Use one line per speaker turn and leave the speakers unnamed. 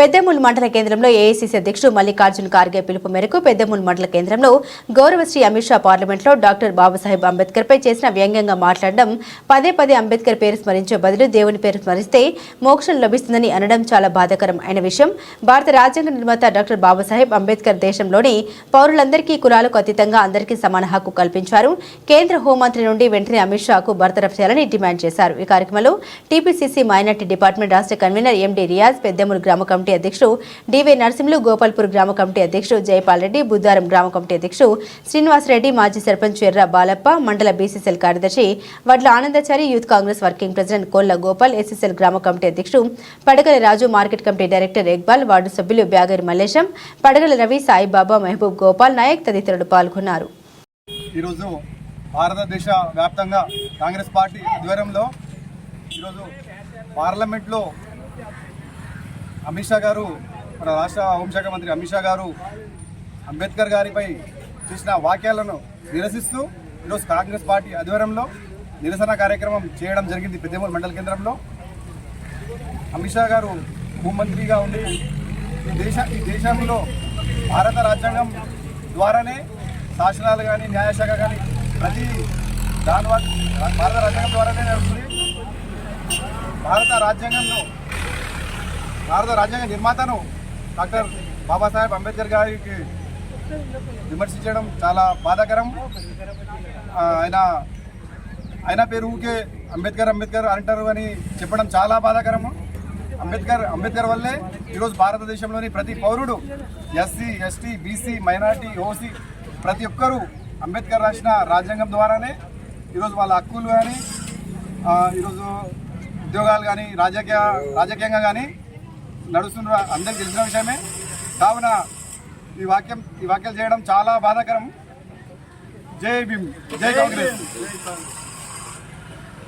పెద్దమూలు మండల కేంద్రంలో ఏఐసీసీ అధ్యక్షుడు మల్లికార్జున్ ఖార్గే పిలుపు మేరకు పెద్దమూలు మండల కేంద్రంలో గౌరవశ్రీ అమిత్ షా పార్లమెంట్లో డాక్టర్ బాబాసాహెబ్ అంబేద్కర్ పై చేసిన వ్యంగ్యంగా మాట్లాడడం పదే పదే అంబేద్కర్ పేరు స్మరించే బదులు దేవుని పేరు స్మరిస్తే మోక్షం లభిస్తుందని అనడం చాలా బాధాకరం అయిన విషయం. భారత రాజ్యాంగ నిర్మాత డాక్టర్ బాబాసాహెబ్ అంబేద్కర్ దేశంలోని పౌరులందరికీ కులాలకు అతీతంగా అందరికీ సమాన హక్కు కల్పించారు. కేంద్ర హోంమంత్రి నుండి వెంటనే అమిత్ షాకు బర్తరఫ్ చేయాలని డిమాండ్ చేశారు. ఈ కార్యక్రమంలో టీపీసీసీ మైనార్టీ డిపార్ట్మెంట్ రాష్ట్ర కన్వీనర్ ఎండి రియాజ్ పెద్దమూరు గ్రామ కమిటీ అధ్యక్షుడు డివై నరసింహులు గోపాల్పూర్ గ్రామ కమిటీ అధ్యక్షుడు జయపాల్ రెడ్డి బుద్దారం గ్రామ కమిటీ అధ్యక్షుడు శ్రీనివాసరెడ్డి మాజీ సర్పంచ్ ఎర్ర బాలప్ప మండల బీసీసీఎల్ కార్యదర్శి Vadla Anandachari youth Congress working president Kolla Gopal SSL గ్రామ కమిటీ అధ్యక్షుడు Padagala Raju market committee director Iqbal ward సభ్యులు బ్యాగరి మల్లేశం పడగల రవి సాయిబాబా మహబూబ్ గోపాల్ నాయక్ తదితరులు పాల్గొన్నారు.
ఈరోజు భారతదేశ వ్యాప్తంగా కాంగ్రెస్ పార్టీ ఆధ్వర్యంలో ఈరోజు పార్లమెంట్లో అమిత్ షా గారు మన రాష్ట్ర హోంశాఖ మంత్రి అమిత్ షా గారు అంబేద్కర్ గారిపై చేసిన వాక్యాలను నిరసిస్తూ ఈరోజు కాంగ్రెస్ పార్టీ ఆధ్వర్యంలో నిరసన కార్యక్రమం చేయడం జరిగింది పెద్దమూరు మండల కేంద్రంలో. అమిత్ షా గారు హోంమంత్రిగా ఉండి ఈ దేశ ఈ దేశంలో భారత రాజ్యాంగం ద్వారానే శాసనాలు కానీ న్యాయశాఖ కానీ ప్రతి దాని భారత రాజ్యాంగం ద్వారానే నడుస్తుంది. భారత రాజ్యాంగంలో భారత రాజ్యాంగ నిర్మాతను డాక్టర్ బాబాసాహెబ్ అంబేద్కర్ గారికి విమర్శించడం చాలా బాధాకరం. ఆయన ఆయన పేరు ఊకే అంబేద్కర్ అంబేద్కర్ అంటారు అని చెప్పడం చాలా బాధాకరము. అంబేద్కర్ అంబేద్కర్ వల్లే ఈరోజు భారతదేశంలోని ప్రతి పౌరుడు SC ST BC minority OC ప్రతి ఒక్కరూ అంబేద్కర్ రాసిన రాజ్యాంగం ద్వారానే ఈరోజు వాళ్ళ హక్కులు కానీ ఈరోజు ఉద్యోగాలు కానీ రాజకీయ రాజకీయంగా కానీ నడుస్తున్న అందరికీ తెలిసిన విషయమే. కావున ఈ వాక్యం ఈ వాక్యాలు చేయడం చాలా బాధాకరం. జై భీమ్. జై కాంగ్రెస్.